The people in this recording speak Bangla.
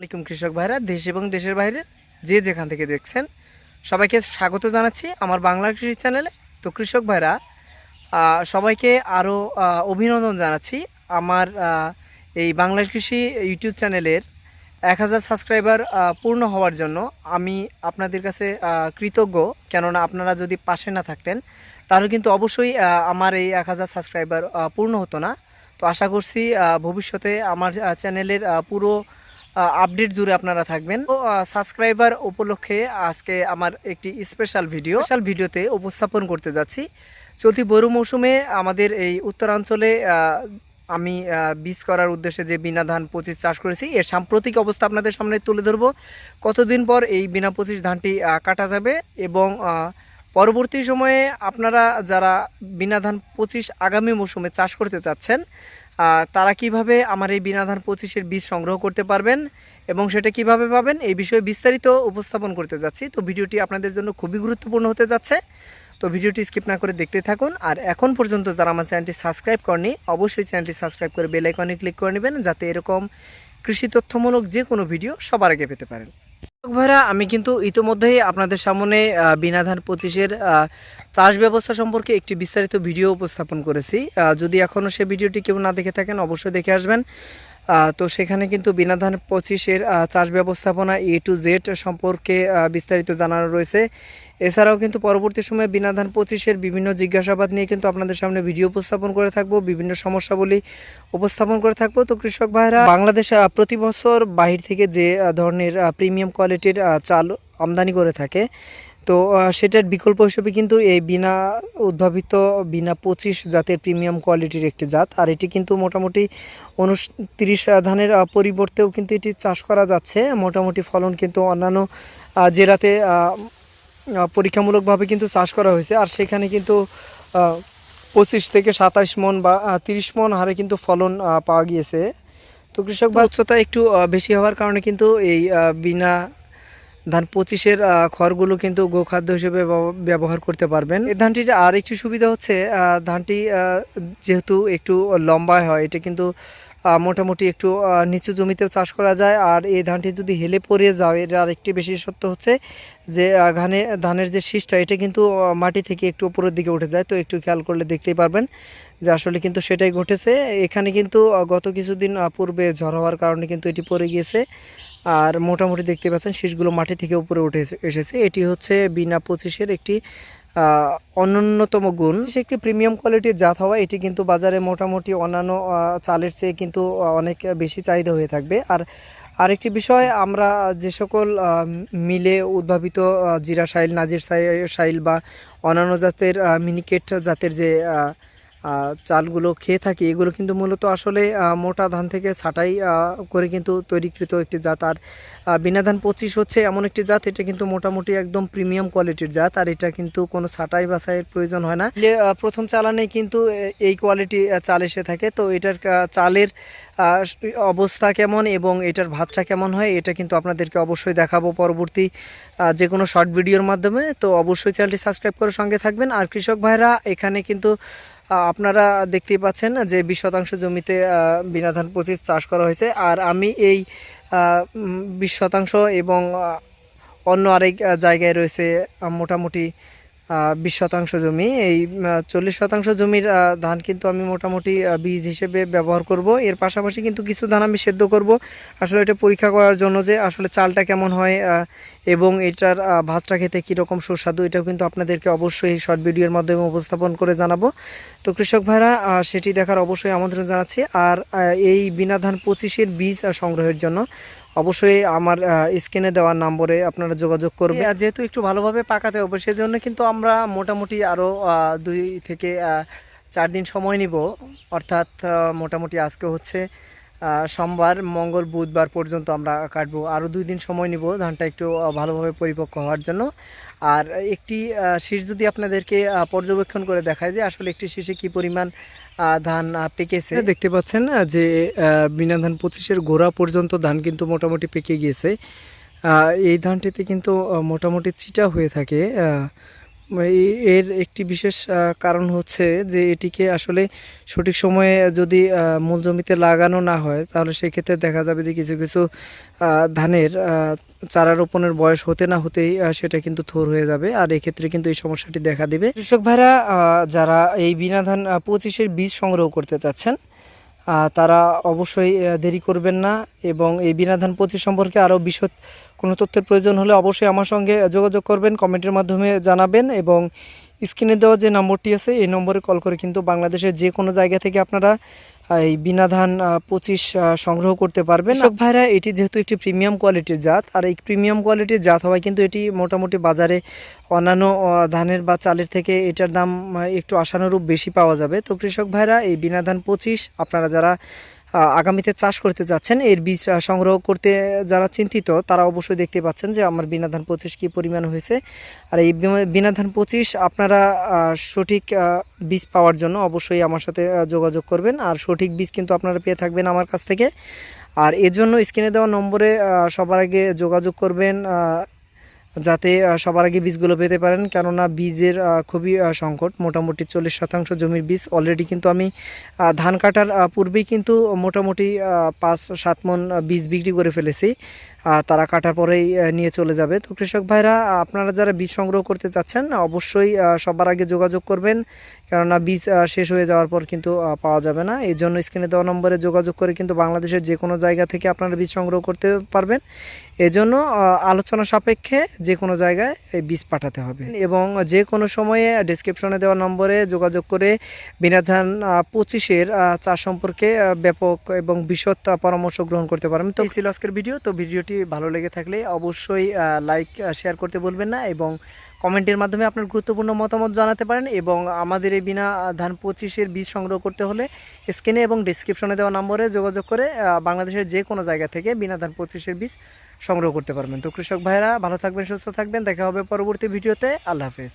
আলাইকুম কৃষক ভাইরা, দেশ এবং দেশের বাইরে যে যেখান থেকে দেখছেন, সবাইকে স্বাগত জানাচ্ছি আমার বাংলা কৃষি চ্যানেলে। তো কৃষক ভাইরা সবাইকে আরও অভিনন্দন জানাচ্ছি আমার এই বাংলা কৃষি ইউটিউব চ্যানেলের এক হাজার সাবস্ক্রাইবার পূর্ণ হওয়ার জন্য আমি আপনাদের কাছে কৃতজ্ঞ। কেননা আপনারা যদি পাশে না থাকতেন, তাহলে কিন্তু অবশ্যই আমার এই এক হাজার সাবস্ক্রাইবার পূর্ণ হতো না। তো আশা করছি ভবিষ্যতে আমার চ্যানেলের পুরো আপডেট জুড়ে আপনারা থাকবেন। তো সাবস্ক্রাইবার উপলক্ষে আজকে আমার একটি স্পেশাল ভিডিও স্পেশাল ভিডিওতে উপস্থাপন করতে যাচ্ছি। চলতি বড় মৌসুমে আমাদের এই উত্তরাঞ্চলে আমি বীজ করার উদ্দেশ্যে যে বিনা ধান পঁচিশ চাষ করেছি, এর সাম্প্রতিক অবস্থা আপনাদের সামনে তুলে ধরবো। কতদিন পর এই বিনা পঁচিশ ধানটি কাটা যাবে এবং পরবর্তী সময়ে আপনারা যারা বিনা ধান পঁচিশ আগামী মৌসুমে চাষ করতে চাচ্ছেন তারা কীভাবে আমার এই বিনা ধান পঁচিশের বীজ সংগ্রহ করতে পারবেন এবং সেটা কীভাবে পাবেন এই বিষয়ে বিস্তারিত উপস্থাপন করতে যাচ্ছি। তো ভিডিওটি আপনাদের জন্য খুবই গুরুত্বপূর্ণ হতে যাচ্ছে। তো ভিডিওটি স্কিপ না করে দেখতে থাকুন। আর এখন পর্যন্ত যারা আমার চ্যানেলটি সাবস্ক্রাইব করেনি অবশ্যই চ্যানেলটি সাবস্ক্রাইব করে বেল আইকনে ক্লিক করে নেবেন যাতে এরকম কৃষি তথ্যমূলক যে কোনো ভিডিও সবার আগে পেতে পারেন। ভাইরা, আমি কিন্তু ইতোমধ্যেই আপনাদের সামনে বিনা ধান পঁচিশের চাষ ব্যবস্থা সম্পর্কে একটি বিস্তারিত ভিডিও উপস্থাপন করেছি। যদি এখনও সে ভিডিওটি কেউ না দেখে থাকেন, অবশ্যই দেখে আসবেন। তো সেখানে কিন্তু বিনা ধান পঁচিশের চাষ ব্যবস্থাপনা এ টু জেড সম্পর্কে বিস্তারিত জানানো রয়েছে। এছাড়াও কিন্তু পরবর্তী সময়ে বিনা ধান পঁচিশের বিভিন্ন জিজ্ঞাসাবাদ নিয়ে কিন্তু আপনাদের সামনে ভিডিও উপস্থাপন করে থাকব, বিভিন্ন সমস্যাবলী উপস্থাপন করে থাকব। তো কৃষক ভাইরা বাংলাদেশ প্রতি বছর বাহির থেকে যে ধরনের প্রিমিয়াম কোয়ালিটির চাল আমদানি করে থাকে তো সেটার বিকল্প হিসেবে কিন্তু এই বিনা উদ্ভাবিত বিনা পঁচিশ জাতের প্রিমিয়াম কোয়ালিটির একটি জাত। আর এটি কিন্তু মোটামুটি উনত্রিশ ধানের পরিবর্তেও কিন্তু এটি চাষ করা যাচ্ছে। মোটামুটি ফলন কিন্তু অন্যান্য জেলাতে পরীক্ষামূলকভাবে কিন্তু চাষ করা হয়েছে। আর সেখানে কিন্তু পঁচিশ থেকে সাতাশ মন বা তিরিশ মন হারে কিন্তু ফলন পাওয়া গিয়েছে। তো কৃষক বা উচ্চতা একটু বেশি হওয়ার কারণে কিন্তু এই বিনা ধান পঁচিশের খড়গুলো কিন্তু গোখাদ্য হিসেবে ব্যবহার করতে পারবেন। এই ধানটির আর একটি সুবিধা হচ্ছে ধানটি যেহেতু একটু লম্বা হয়, এটা কিন্তু মোটামুটি একটু নিচু জমিতেও চাষ করা যায়। আর এই ধানটি যদি হেলে পড়ে যায়, এর আরেকটি বিশেষত্ব হচ্ছে যে ধানে ধানের যে শীষটা, এটা কিন্তু মাটি থেকে একটু উপরের দিকে উঠে যায়। তো একটু খেয়াল করলে দেখতেই পারবেন যে আসলে কিন্তু সেটাই ঘটেছে। এখানে কিন্তু গত কিছুদিন পূর্বে ঝড় হওয়ার কারণে কিন্তু এটি পড়ে গিয়েছে। আর মোটামুটি দেখতে পাচ্ছেন শীষগুলো মাটি থেকে উপরে উঠে এসেছে। এটি হচ্ছে বিনা পঁচিশের একটি অনন্যতম গুণ। সে একটি প্রিমিয়াম কোয়ালিটির জাত হওয়া, এটি কিন্তু বাজারে মোটামুটি অন্যান্য চালের চেয়ে কিন্তু অনেক বেশি চাহিদা হয়ে থাকবে। আর আরেকটি বিষয়, আমরা যে সকল মিলে উদ্ভাবিত জিরা সাইল নাজির সাই- সাইল বা অন্যান্য জাতের মিনিকেট জাতের যে চালগুলো খেয়ে থাকি, এগুলো কিন্তু মূলত আসলে মোটা ধান থেকে ছাঁটাই করে কিন্তু তৈরিকৃত একটি জাত। আর বিনা ধান পঁচিশ হচ্ছে এমন একটি জাত, এটা কিন্তু মোটামুটি একদম প্রিমিয়াম কোয়ালিটির জাত, আর এটা কিন্তু কোনো ছাঁটাই বাছাইয়ের প্রয়োজন হয় না। প্রথম চালানে কিন্তু এই কোয়ালিটি চাল এসে থাকে, তো এটার চালের অবস্থা কেমন এবং এটার ভাতটা কেমন হয়, এটা কিন্তু আপনাদেরকে অবশ্যই দেখাবো পরবর্তী যে কোনো শর্ট ভিডিওর মাধ্যমে। তো অবশ্যই চ্যানেলটি সাবস্ক্রাইব করে সঙ্গে থাকবেন। আর কৃষক ভাইরা, এখানে কিন্তু আপনারা দেখতেই পাচ্ছেন যে বিশ শতাংশ জমিতে বিনা ধান পঁচিশ চাষ করা হয়েছে। আর আমি এই বিশ শতাংশ এবং অন্য আরেক জায়গায় রয়েছে মোটামুটি বিশ শতাংশ জমি। এই চল্লিশ শতাংশ জমির ধান কিন্তু আমি মোটামুটি বীজ হিসেবে ব্যবহার করব। এর পাশাপাশি কিন্তু কিছু ধান আমি সেদ্ধ করব। আসলে এটা পরীক্ষা করার জন্য যে আসলে চালটা কেমন হয় এবং এটার ভাতটা খেতে কীরকম সুস্বাদু, এটাও কিন্তু আপনাদেরকে অবশ্যই শর্ট ভিডিওর মাধ্যমে উপস্থাপন করে জানাব। তো কৃষক ভাইরা সেটি দেখার অবশ্যই আমন্ত্রণ জানাচ্ছি। আর এই বিনা ধান পঁচিশের বীজ সংগ্রহের জন্য অবশ্যই আমার স্ক্রিনে দেওয়ার নম্বরে আপনারা যোগাযোগ করবেন। যেহেতু একটু ভালোভাবে পাকাতে হবে সেজন্য কিন্তু আমরা মোটামুটি আরও দুই থেকে চার দিন সময় নিব। অর্থাৎ মোটামুটি আজকে হচ্ছে সোমবার, মঙ্গল, বুধবার পর্যন্ত আমরা কাটবো। আরও দুই দিন সময় নিব ধানটা একটু ভালোভাবে পরিপক্ক হওয়ার জন্য। আর একটি শীষ যদি আপনাদেরকে পর্যবেক্ষণ করে দেখায় যে আসলে একটি শীষে কি পরিমাণ ধান পেকেছে। দেখতে পাচ্ছেন যে বিনা ধান পঁচিশের গোড়া পর্যন্ত ধান কিন্তু মোটামুটি পেকে গিয়েছে। এই ধানটিতে কিন্তু মোটামুটি চিটা হয়ে থাকে এর একটি বিশেষ কারণ হচ্ছে যে এটিকে আসলে সঠিক সময়ে যদি মূল জমিতে লাগানো না হয়, তাহলে সেক্ষেত্রে দেখা যাবে যে কিছু কিছু ধানের চারা রোপণের বয়স হতে না হতেই সেটা কিন্তু থোর হয়ে যাবে। আর এক্ষেত্রে কিন্তু এই সমস্যাটি দেখা দিবে। কৃষক ভাইরা যারা এই বিনা ধান পঁচিশের বীজ সংগ্রহ করতে চাচ্ছেন তারা অবশ্যই দেরি করবেন না এবং এই বিনা ধান পঁচিশ সম্পর্কে আরও বিশদ কোনো তথ্যের প্রয়োজন হলে অবশ্যই আমার সঙ্গে যোগাযোগ করবেন, কমেন্টের মাধ্যমে জানাবেন এবং স্ক্রিনে দেওয়া যে নম্বরটি আছে, এই নম্বরে কল করে কিন্তু বাংলাদেশের যে কোনো জায়গা থেকে আপনারা এই বিনা ধান পঁচিশ সংগ্রহ করতে পারবেন। কৃষক ভাইরা এটি যেহেতু একটি প্রিমিয়াম কোয়ালিটির জাত আর এই প্রিমিয়াম কোয়ালিটির জাত হওয়ায় কিন্তু এটি মোটামুটি বাজারে অন্যান্য ধানের বা চালের থেকে এটার দাম একটু আশানুরূপ বেশি পাওয়া যাবে। তো কৃষক ভাইরা এই বিনা ধান পঁচিশ আপনারা যারা আগামীতে চাষ করতে যাচ্ছেন। এর বীজ সংগ্রহ করতে যারা চিন্তিত, তারা অবশ্যই দেখতে পাচ্ছেন যে আমার বিনা ধান পঁচিশ কী পরিমাণ হয়েছে। আর এই বিমা- বিনা ধান পঁচিশ আপনারা সঠিক বীজ পাওয়ার জন্য অবশ্যই আমার সাথে যোগাযোগ করবেন। আর সঠিক বীজ কিন্তু আপনারা পেয়ে থাকবেন আমার কাছ থেকে। আর এর জন্য স্ক্রিনে দেওয়া নম্বরে সবার আগে যোগাযোগ করবেন যাতে সবার আগে বীজগুলো পেতে পারেন। কেননা বীজের খুবই সংকট। মোটামুটি চল্লিশ শতাংশ জমির বীজ অলরেডি কিন্তু আমি ধান কাটার পূর্বেই কিন্তু মোটামুটি পাঁচ সাত মন বীজ বিক্রি করে ফেলেছি। তারা কাটার পরেই নিয়ে চলে যাবে। তো কৃষক ভাইরা আপনারা যারা বীজ সংগ্রহ করতে চাচ্ছেন, অবশ্যই সবার আগে যোগাযোগ করবেন। কেননা বীজ শেষ হয়ে যাওয়ার পর কিন্তু পাওয়া যাবে না। এই জন্য স্ক্রিনে দেওয়া নম্বরে যোগাযোগ করে কিন্তু বাংলাদেশের যে কোনো জায়গা থেকে আপনারা বীজ সংগ্রহ করতে পারবেন। এজন্য আলোচনা সাপেক্ষে যে কোনো জায়গায় এই বীজ পাঠাতে হবে। এবং যে কোনো সময়ে ডিসক্রিপশনে দেওয়া নম্বরে যোগাযোগ করে বিনাধান পঁচিশের চাষ সম্পর্কে ব্যাপক এবং বিশদ পরামর্শ গ্রহণ করতে পারবেন। তো ছিল আজকের ভিডিও। তো ভিডিওটি ভালো লেগে থাকলে অবশ্যই লাইক শেয়ার করতে বলবেন না এবং কমেন্টের মাধ্যমে আপনার গুরুত্বপূর্ণ মতামত জানাতে পারেন এবং আমাদের এই বিনা ধান পঁচিশের বীজ সংগ্রহ করতে হলে স্ক্রিনে এবং ডিসক্রিপশনে দেওয়া নম্বরে যোগাযোগ করে বাংলাদেশের যে কোনো জায়গা থেকে বিনা ধান পঁচিশের বীজ সংগ্রহ করতে পারবেন। তো কৃষক ভাইরা ভালো থাকবেন, সুস্থ থাকবেন। দেখা হবে পরবর্তী ভিডিওতে। আল্লাহ হাফেজ।